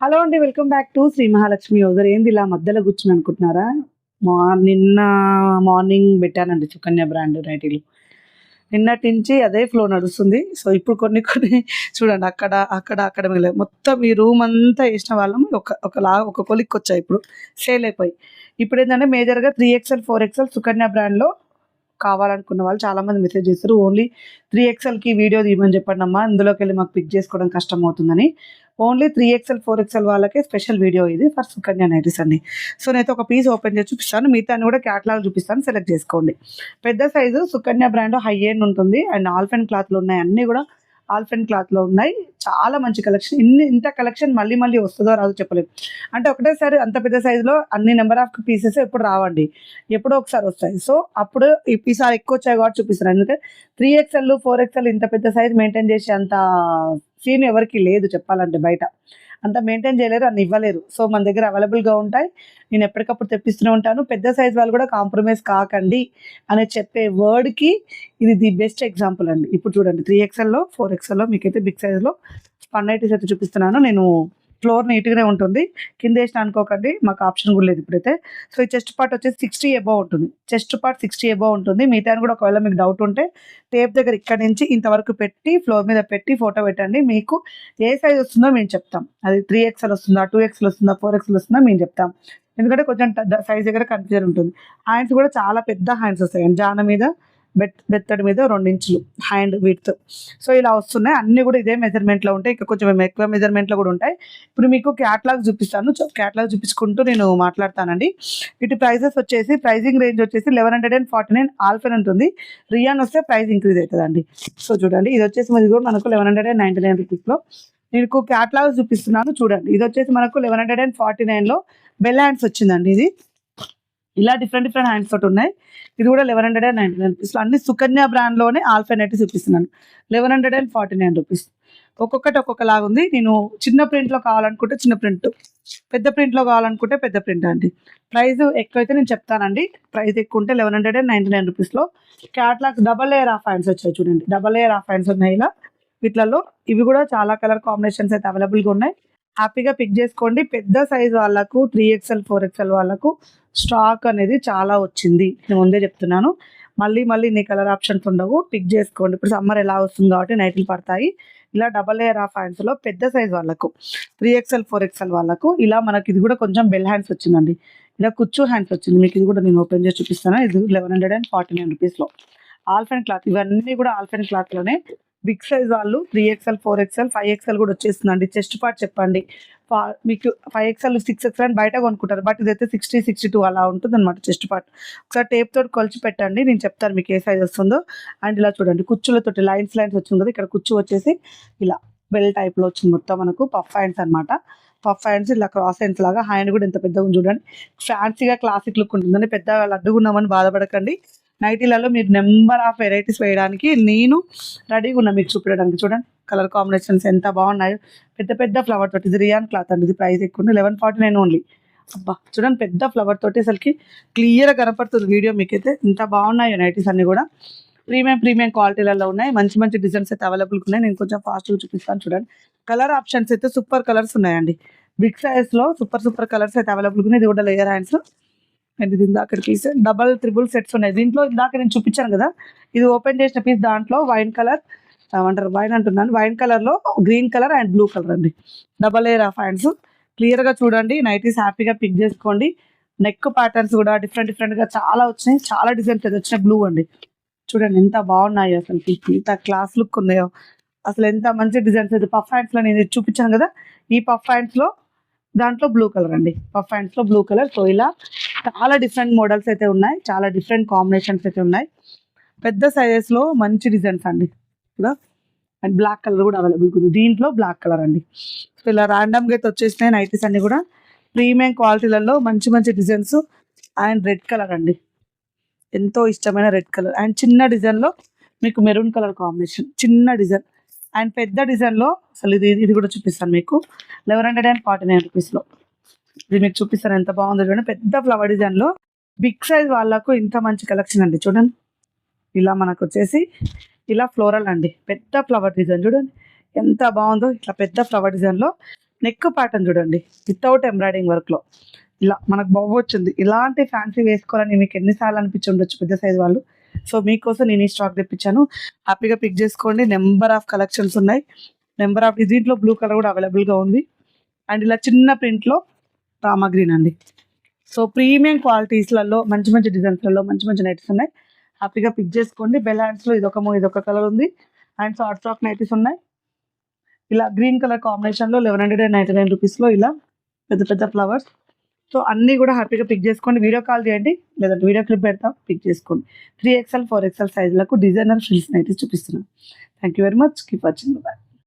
Hello అండి welcome back to Shri Mahalakshmi other ఏంది ఇలా మధ్యలో కూర్చుని అనుకుంటున్నారా? మా నిన్న మార్నింగ్ పెట్టానండి సుకన్య బ్రాండ్ నైటీలు. నిన్నటి నుంచి అదే ఫ్లో నడుస్తుంది. సో ఇప్పుడు కొన్ని కొన్ని చూడండి అక్కడ అక్కడ అక్కడ మిగిలే. మొత్తం ఈ రూమ్ అంతా వేసిన వాళ్ళం. ఒక ఒకలా ఒక కొలిక్కి వచ్చాయి ఇప్పుడు. సేల్ అయిపోయి. ఇప్పుడు ఏంటంటే మేజర్గా three XL four XL Sukanya బ్రాండ్లో కావాలనుకున్న వాళ్ళు చాలామంది మెసేజ్ చేస్తారు. ఓన్లీ త్రీ ఎక్స్ఎల్కి వీడియో తీయమని చెప్పండి అమ్మా. ఇందులోకి వెళ్ళి మాకు పిక్ చేసుకోవడం కష్టం అవుతుందని only three XL four XL వాళ్ళకే స్పెషల్ వీడియో ఇది ఫర్ సుకన్య నైటీస్ అండి. సో నేను ఒక పీస్ ఓపెన్ చేసి చూపిస్తాను. మిగతాన్ని కూడా క్యాటలాగ్ చూపిస్తాను. సెలెక్ట్ చేసుకోండి. పెద్ద size Sukanya brand high end ఉంటుంది. అండ్ ఆల్ఫెన్ క్లాత్లు ఉన్నాయి. అన్నీ కూడా ఆల్ఫెన్ క్లాత్లో ఉన్నాయి. చాలా మంచి కలెక్షన్. ఇన్ని ఇంత కలెక్షన్ మళ్ళీ మళ్ళీ వస్తుందో రాదో చెప్పలేదు అంటే ఒకటేసారి అంత పెద్ద సైజులో అన్ని నెంబర్ ఆఫ్ పీసెస్ ఎప్పుడు రావండి. ఎప్పుడో ఒకసారి వస్తాయి. సో అప్పుడు ఈ- ఈసారి ఎక్కువ వచ్చాయి కాబట్టి చూపిస్తాను. ఎందుకంటే త్రీ ఎక్స్ఎల్ ఫోర్ ఎక్స్ఎల్ ఇంత పెద్ద సైజ్ మెయింటైన్ చేసే అంత సీన్ ఎవరికి లేదు చెప్పాలంటే బయట. అంత మెయింటైన్ చేయలేరు అన్ని ఇవ్వలేరు. సో మన దగ్గర అవైలబుల్గా ఉంటాయి. నేను ఎప్పటికప్పుడు తెప్పిస్తూనే ఉంటాను. పెద్ద సైజ్ వాళ్ళు కూడా కాంప్రమైజ్ కాకండి అని చెప్పే వర్డ్కి ఇది ది బెస్ట్ ఎగ్జాంపుల్ అండి. ఇప్పుడు చూడండి త్రీ ఎక్స్ఎల్లో ఫోర్ ఎక్స్ఎల్లో మీకైతే బిగ్ సైజ్లో స్పన్నైటీస్ అయితే చూపిస్తున్నాను. నేను ఫ్లోర్ నీట్గానే ఉంటుంది. కింద వేసిన అనుకోకండి మాకు ఆప్షన్ కూడా లేదు ఇప్పుడైతే. సో ఈ చెస్ట్ పార్ట్ వచ్చేసి సిక్స్టీ ఎబో ఉంటుంది. చెస్ట్ పార్ట్ సిక్స్టీ ఎబో ఉంటుంది. మిగతా కూడా ఒకవేళ మీకు డౌట్ ఉంటే టేప్ దగ్గర ఇక్కడ నుంచి ఇంతవరకు పెట్టి ఫ్లోర్ మీద పెట్టి ఫోటో పెట్టండి. మీకు ఏ సైజ్ వస్తుందో మేము చెప్తాం. అది త్రీ ఎక్స్ఎల్ వస్తుందా టూ ఎక్స్ఎల్ వస్తుందా ఫోర్ ఎక్స్ఎల్ వస్తుందా మేము చెప్తాం. ఎందుకంటే కొంచెం సైజ్ దగ్గర కన్ఫ్యూజన్ ఉంటుంది. హ్యాండ్స్ కూడా చాలా పెద్ద హ్యాండ్స్ వస్తాయి. జాన మీద బెట్ బెత్తడి మీద రెండు ఇంచులు హ్యాండ్ విత్ సో ఇలా వస్తున్నాయి. అన్నీ కూడా ఇదే మెజర్మెంట్లో ఉంటాయి. ఇంకా కొంచెం ఎక్కువ మెజర్మెంట్లో కూడా ఉంటాయి. ఇప్పుడు మీకు క్యాట్లాగ్ చూపిస్తాను. క్యాట్లాగ్ చూపించుకుంటూ నేను మాట్లాడతానండి. ఇటు ప్రైజెస్ వచ్చేసి ప్రైజింగ్ రేంజ్ వచ్చేసి eleven hundred and forty nine alpine ఉంటుంది. రియాన్ వస్తే ప్రైస్ ఇంక్రీజ్ అవుతుందండి. సో చూడండి. ఇది వచ్చేసి మనకి కూడా మనకు eleven hundred and ninety nine రూపీస్లో మీకు క్యాట్లాగ్ చూపిస్తున్నాను. చూడండి. ఇది వచ్చేసి మనకు లెవెన్ హండ్రెడ్ అండ్ ఫార్టీ నైన్లో బెల్ హ్యాండ్స్ వచ్చిందండి ఇది. ఇలా డిఫరెంట్ డిఫరెంట్ హ్యాండ్స్ తోటి ఉన్నాయి. ఇది కూడా eleven hundred and ninety nine rupees. అన్ని సుకన్య బ్రాండ్లోనే ఆల్ఫెనైట్ చూపిస్తున్నాను. Eleven hundred and forty nine rupees. ఒక్కొక్కటి ఒక్కొక్కలాగా ఉంది. నేను చిన్న ప్రింట్లో కావాలనుకుంటే చిన్న ప్రింట్ పెద్ద ప్రింట్లో కావాలనుకుంటే పెద్ద ప్రింట్ అండి. ప్రైస్ ఎక్కువైతే నేను చెప్తానండి. ప్రైస్ ఎక్కువ ఉంటే eleven hundred and ninety nine రూపీస్లో catalogues double layer half hands వచ్చాయి చూడండి. డబల్ లేయర్ ఆఫ్ హ్యాండ్స్ ఉన్నాయి ఇలా. వీటిలలో ఇవి కూడా చాలా కలర్ కాంబినేషన్స్ అయితే అవైలబుల్గా ఉన్నాయి. హ్యాపీగా పిక్ చేసుకోండి. పెద్ద సైజ్ వాళ్ళకు త్రీ ఎక్స్ఎల్ ఫోర్ ఎక్స్ఎల్ వాళ్ళకు స్టాక్ అనేది చాలా వచ్చింది. నేను ముందే చెప్తున్నాను. మళ్ళీ మళ్ళీ నీ కలర్ ఆప్షన్స్ ఉండవు. పిక్ చేసుకోండి. ఇప్పుడు సమ్మర్ ఎలా వస్తుంది కాబట్టి నైట్లు పడతాయి. ఇలా డబల్ లేయర్ ఆఫ్ హ్యాండ్స్లో పెద్ద సైజ్ వాళ్ళకు త్రీ ఎక్స్ఎల్ ఫోర్ ఎక్స్ఎల్ వాళ్ళకు ఇలా మనకి ఇది కూడా కొంచెం బెల్ హ్యాండ్స్ వచ్చిందండి. ఇలా కుచ్చు హ్యాండ్స్ వచ్చింది. మీకు ఇది కూడా నేను ఓపెన్ చేసి చూపిస్తాను. ఇది eleven hundred and forty nine రూపీస్లో ఆల్ఫెన్ క్లాత్ ఇవన్నీ కూడా ఆల్ఫెన్ క్లాత్లోనే బిగ్ సైజ్ వాళ్ళు three XL four XL five XL కూడా వచ్చేస్తుందండి. చెస్ట్ పార్ట్ చెప్పండి. మీకు ఫైవ్ ఎక్స్ఎల్ సిక్స్ ఎక్స్ఎల్ అని బయట కొనుక్కుంటారు. బట్ ఇదైతే సిక్స్టీ సిక్స్టీ టూ అలా ఉంటుంది అనమాట చెస్ట్ పార్ట్. ఒకసారి టేప్ తోటి కొలిచి పెట్టండి. నేను చెప్తాను మీకు ఏ సైజ్ వస్తుందో. అండ్ ఇలా చూడండి కుచ్చులతోటి లైన్స్ లైన్స్ వచ్చింది కదా ఇక్కడ కుచ్చు వచ్చేసి ఇలా బెల్ టైప్లో వచ్చింది మొత్తం మనకు పఫ్ హ్యాండ్స్ అనమాట పఫ్ హ్యాండ్స్ ఇలా క్రాస్ హ్యాండ్స్ లాగా హ్యాండ్ కూడా ఎంత పెద్దగా చూడండి. ఫ్యాన్సీగా క్లాసిక్ లుక్ ఉంటుందని పెద్దగా లడ్డుగా ఉన్నామని బాధపడకండి. నైటీలలో మీరు నెంబర్ ఆఫ్ వెరైటీస్ వేయడానికి నేను రెడీగా ఉన్నా మీకు చూపించడానికి. చూడండి కలర్ కాంబినేషన్స్ ఎంత బాగున్నాయో. పెద్ద పెద్ద ఫ్లవర్ తోటి ఇది రియాన్ క్లాత్ అండి ఇది ప్రైస్ ఎక్కువ ఉంది లెవెన్ ఫార్టీ నైన్ ఓన్లీ అబ్బా చూడండి పెద్ద ఫ్లవర్ తోటి అసలుకి క్లియర్గా కనపడుతుంది వీడియో మీకైతే. ఇంత బాగున్నాయో నైటీస్ అన్ని కూడా. ప్రీమియం ప్రీమియం క్వాలిటీలలో ఉన్నాయి. మంచి మంచి డిజైన్స్ అయితే అవైలబుల్గా ఉన్నాయి. నేను కొంచెం ఫాస్ట్గా చూపిస్తాను చూడండి. కలర్ ఆప్షన్స్ అయితే సూపర్ కలర్స్ ఉన్నాయండి. బిగ్ సైజ్లో సూపర్ సూపర్ కలర్స్ అయితే అవైలబుల్గా ఉన్నాయి. ఇది కూడా లేయర్ హ్యాండ్స్ అండ్ ఇది ఇందాక పీస్ డబల్ త్రిబుల్ సెట్స్ ఉన్నాయి. దీంట్లో ఇందాక నేను చూపించాను కదా ఇది ఓపెన్ చేసిన పీస్ దాంట్లో వైన్ కలర్ అంటారు వైన్ అంటున్నాను. వైన్ కలర్లో green colour and blue colour అండి. డబల్ లేయర్ ఆఫ్ హ్యాండ్స్ క్లియర్గా చూడండి నైటీస్ హ్యాపీగా పిక్ చేసుకోండి. నెక్ ప్యాటర్న్స్ కూడా డిఫరెంట్ డిఫరెంట్గా చాలా వచ్చినాయి. చాలా డిజైన్స్ అయితే వచ్చినాయి. బ్లూ అండి. చూడండి ఎంత బాగున్నాయి అసలు. ఎంత క్లాస్ లుక్ ఉన్నాయో. అసలు ఎంత మంచి డిజైన్స్ అయితే. పఫ్ హ్యాండ్స్లో నేను చూపించాను కదా ఈ పఫ్ హ్యాండ్స్లో దాంట్లో బ్లూ కలర్ అండి. పఫ్ హ్యాండ్స్లో బ్లూ కలర్ సో ఇలా చాలా డిఫరెంట్ మోడల్స్ అయితే ఉన్నాయి. చాలా డిఫరెంట్ కాంబినేషన్స్ అయితే ఉన్నాయి. పెద్ద సైజెస్లో మంచి డిజైన్స్ అండి. ఇలా అండ్ బ్లాక్ కలర్ కూడా అవైలబుల్ ఉంది దీంట్లో బ్లాక్ కలర్ అండి. సో ఇలా ర్యాండమ్గా అయితే వచ్చేసినాయి నైటీస్ అన్ని కూడా. ప్రీమియం క్వాలిటీలలో మంచి మంచి డిజైన్స్ అండ్ రెడ్ కలర్ అండి. ఎంతో ఇష్టమైన రెడ్ కలర్ అండ్ చిన్న డిజైన్లో మీకు మెరూన్ కలర్ కాంబినేషన్ చిన్న డిజైన్ అండ్ పెద్ద డిజైన్లో అసలు ఇది ఇది కూడా చూపిస్తాను మీకు. Eleven hundred and forty nine రూపీస్లో ఇది మీకు చూపిస్తాను. ఎంత బాగుందో చూడండి. పెద్ద ఫ్లవర్ డిజైన్లో బిగ్ సైజ్ వాళ్ళకు ఇంత మంచి కలెక్షన్ అండి. చూడండి. ఇలా మనకు వచ్చేసి ఇలా ఫ్లోరల్ అండి. పెద్ద ఫ్లవర్ డిజైన్ చూడండి. ఎంత బాగుందో ఇట్లా పెద్ద ఫ్లవర్ డిజైన్లో నెక్ ప్యాటర్న్ చూడండి. వితౌట్ ఎంబ్రాయిడింగ్ వర్క్లో ఇలా మనకు బాగా వచ్చింది. ఇలాంటి ఫ్యాన్సీ వేసుకోవాలని మీకు ఎన్నిసార్లు అనిపించి ఉండొచ్చు పెద్ద సైజ్ వాళ్ళు. సో మీకోసం నేను ఈ స్టాక్ తెప్పించాను. హ్యాపీగా పిక్ చేసుకోండి. నెంబర్ ఆఫ్ కలెక్షన్స్ ఉన్నాయి. నెంబర్ ఆఫ్ దీంట్లో బ్లూ కలర్ కూడా అవైలబుల్గా ఉంది. అండ్ ఇలా చిన్న ప్రింట్లో రామా గ్రీన్ అండి సో ప్రీమియం క్వాలిటీస్లలో మంచి మంచి డిజైన్స్లలో మంచి మంచి నైటీస్ ఉన్నాయి. హ్యాపీగా పిక్ చేసుకోండి. బెల్ హ్యాండ్స్లో ఇదొక ఇదొక కలర్ ఉంది. అండ్ షార్ట్ ఫ్రాక్ నైటీస్ ఉన్నాయి. ఇలా గ్రీన్ కలర్ కాంబినేషన్లో eleven hundred and ninety nine రూపీస్లో ఇలా పెద్ద పెద్ద ఫ్లవర్స్ సో అన్నీ కూడా హ్యాపీగా పిక్ చేసుకోండి. వీడియో కాల్ చేయండి. లేదంటే వీడియో క్లిప్ పెడతాం. పిక్ చేసుకోండి. త్రీ ఎక్స్ఎల్ ఫోర్ ఎక్స్ఎల్ సైజులకు డిజైనర్ ఫ్రిల్స్ నైటీస్ చూపిస్తున్నాను thank you very much keep watching bye